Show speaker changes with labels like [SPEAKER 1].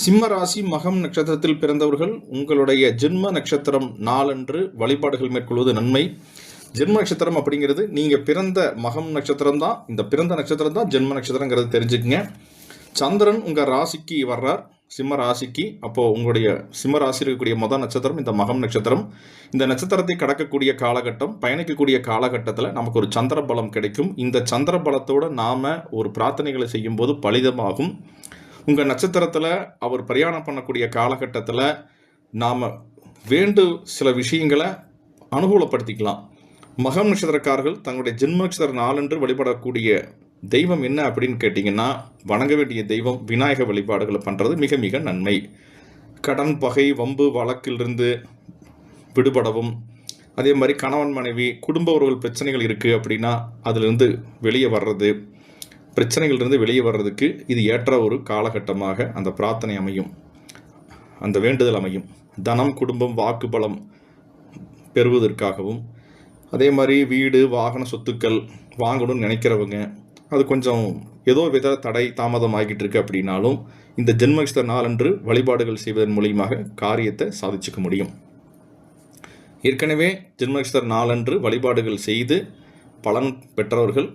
[SPEAKER 1] சிம்ம ராசி மகம் நட்சத்திரத்தில் பிறந்தவர்கள் உங்களுடைய ஜென்ம நட்சத்திரம் நாளன்று வழிபாடுகள் மேற்கொள்வது நன்மை. ஜென்ம நட்சத்திரம் அப்படிங்கிறது நீங்கள் பிறந்த மகம் நட்சத்திரம் தான் இந்த பிறந்த நட்சத்திரம் தான் ஜென்ம நட்சத்திரங்கிறது தெரிஞ்சுக்கங்க. சந்திரன் உங்கள் ராசிக்கு வர்றார். சிம்ம ராசிக்கு அப்போது உங்களுடைய சிம்ம ராசி இருக்கக்கூடிய மொதல் நட்சத்திரம் இந்த மகம் நட்சத்திரம். இந்த நட்சத்திரத்தை கடக்கக்கூடிய காலகட்டம் பயணிக்கக்கூடிய காலகட்டத்தில் நமக்கு ஒரு சந்திர பலம் கிடைக்கும். இந்த சந்திர பலத்தோடு நாம் ஒரு பிரார்த்தனைகளை செய்யும்போது பலிதமாகும். உங்கள் நட்சத்திரத்தில் அவர் பிரயாணம் பண்ணக்கூடிய காலகட்டத்தில் நாம் வேண்டு சில விஷயங்களை அனுகூலப்படுத்திக்கலாம். மகம் நட்சத்திரக்காரர்கள் தங்களுடைய ஜென்ம நட்சத்திர நாளன்று வழிபடக்கூடிய தெய்வம் என்ன அப்படின்னு கேட்டிங்கன்னா வணங்க வேண்டிய தெய்வம் விநாயக வழிபாடுகளை பண்ணுறது மிக மிக நன்மை. கடன் பகை வம்பு வழக்கிலிருந்து விடுபடவும். அதே மாதிரி கணவன் மனைவி குடும்ப உறவுகள் பிரச்சனைகள் இருக்குது அப்படின்னா அதிலிருந்து வெளியே வர்றது. பிரச்சனைகளிலிருந்து வெளியே வர்றதுக்கு இது ஏற்ற ஒரு காலகட்டமாக அந்த பிரார்த்தனை அமையும். அந்த வேண்டுதல் அமையும். தனம் குடும்பம் வாக்கு பலம் பெறுவதற்காகவும் அதே மாதிரி வீடு வாகன சொத்துக்கள் வாங்கணும்னு நினைக்கிறவங்க அது கொஞ்சம் ஏதோ வித தடை தாமதம் ஆகிட்டு இருக்கு அப்படின்னாலும் இந்த ஜென்மக்ஷர நாளன்று வழிபாடுகள் செய்வதன் மூலியமாக காரியத்தை சாதிச்சுக்க முடியும். ஏற்கனவே ஜென்மக்ஷர நாளன்று வழிபாடுகள் செய்து பலன் பெற்றவர்கள்